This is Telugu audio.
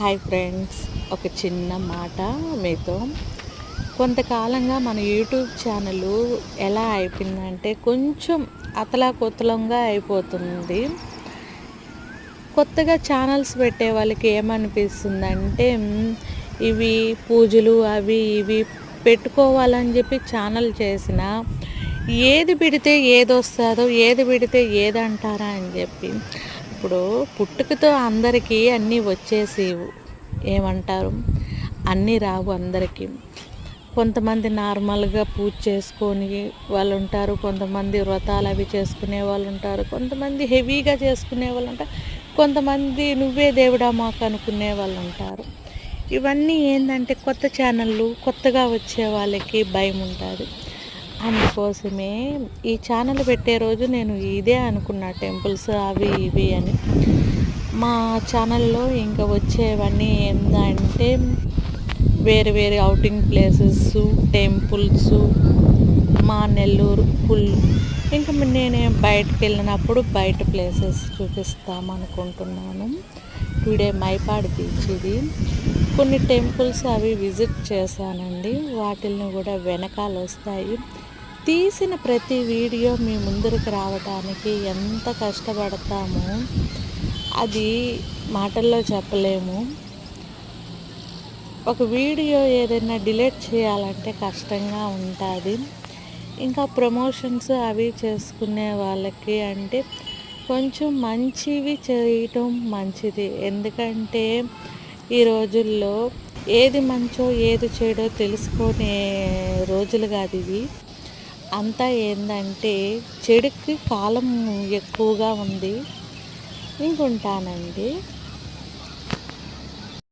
హాయ్ ఫ్రెండ్స్ ఒక చిన్న మాట మీతో. కొంతకాలంగా మన యూట్యూబ్ ఛానల్ ఎలా అయిపోయిందంటే కొంచెం అతలాకుతలంగా అయిపోతుంది. కొత్తగా ఛానల్స్ పెట్టే వాళ్ళకి ఏమనిపిస్తుందంటే ఇవి పూజలు అవి ఇవి పెట్టుకోవాలని చెప్పి ఛానల్ చేసిన ఏది పెడితే ఏది వస్తుందో ఏది పెడితే ఏది అంటారా అని చెప్పి. ఇప్పుడు పుట్టుకతో అందరికీ అన్నీ వచ్చేసి ఏమంటారు? అన్నీ రావు అందరికీ. కొంతమంది నార్మల్గా పూజ చేసుకొని వాళ్ళు ఉంటారు కొంతమంది వ్రతాలు అవి చేసుకునే వాళ్ళు ఉంటారు కొంతమంది హెవీగా చేసుకునే వాళ్ళు ఉంటారు కొంతమంది నువ్వే దేవుడా మాకు అనుకునే వాళ్ళు ఉంటారు ఇవన్నీ ఏంటంటే కొత్త ఛానళ్ళు కొత్తగా వచ్చే వాళ్ళకి భయం ఉంటుంది అందుకోసమే ఈ ఛానల్ పెట్టే రోజు నేను ఇదే అనుకున్నా టెంపుల్స్ అవి ఇవి అని. మా ఛానల్లో ఇంకా వచ్చేవన్నీ ఏంటంటే వేరే వేరే అవుటింగ్ ప్లేసెస్ టెంపుల్స్ మా నెల్లూరు ఫుల్ ఇంకా నేనే బయటకు వెళ్ళినప్పుడు బయట ప్లేసెస్ చూపిస్తామనుకుంటున్నాను టుడే మైపాడ్ బీచ్ ఇది. కొన్ని టెంపుల్స్ అవి విజిట్ చేశానండి. వాటిల్ని కూడా వెనకాల వస్తాయి తీసిన ప్రతి వీడియో మీ ముందరికి రావడానికి ఎంత కష్టపడతామో అది మాటల్లో చెప్పలేము. ఒక వీడియో ఏదైనా డిలీట్ చేయాలంటే కష్టంగా ఉంటుంది. ఇంకా ప్రమోషన్స్ అవి చేసుకునే వాళ్ళకి అంటే కొంచెం మంచివి చేయటం మంచిది. ఎందుకంటే ఈ రోజుల్లో ఏది మంచో ఏది చెడో తెలుసుకునే రోజులు కాదు ఇవి. అంతా ఏంటంటే చెడుకి కాలం ఎక్కువగా ఉంది. ఇంకుంటానండి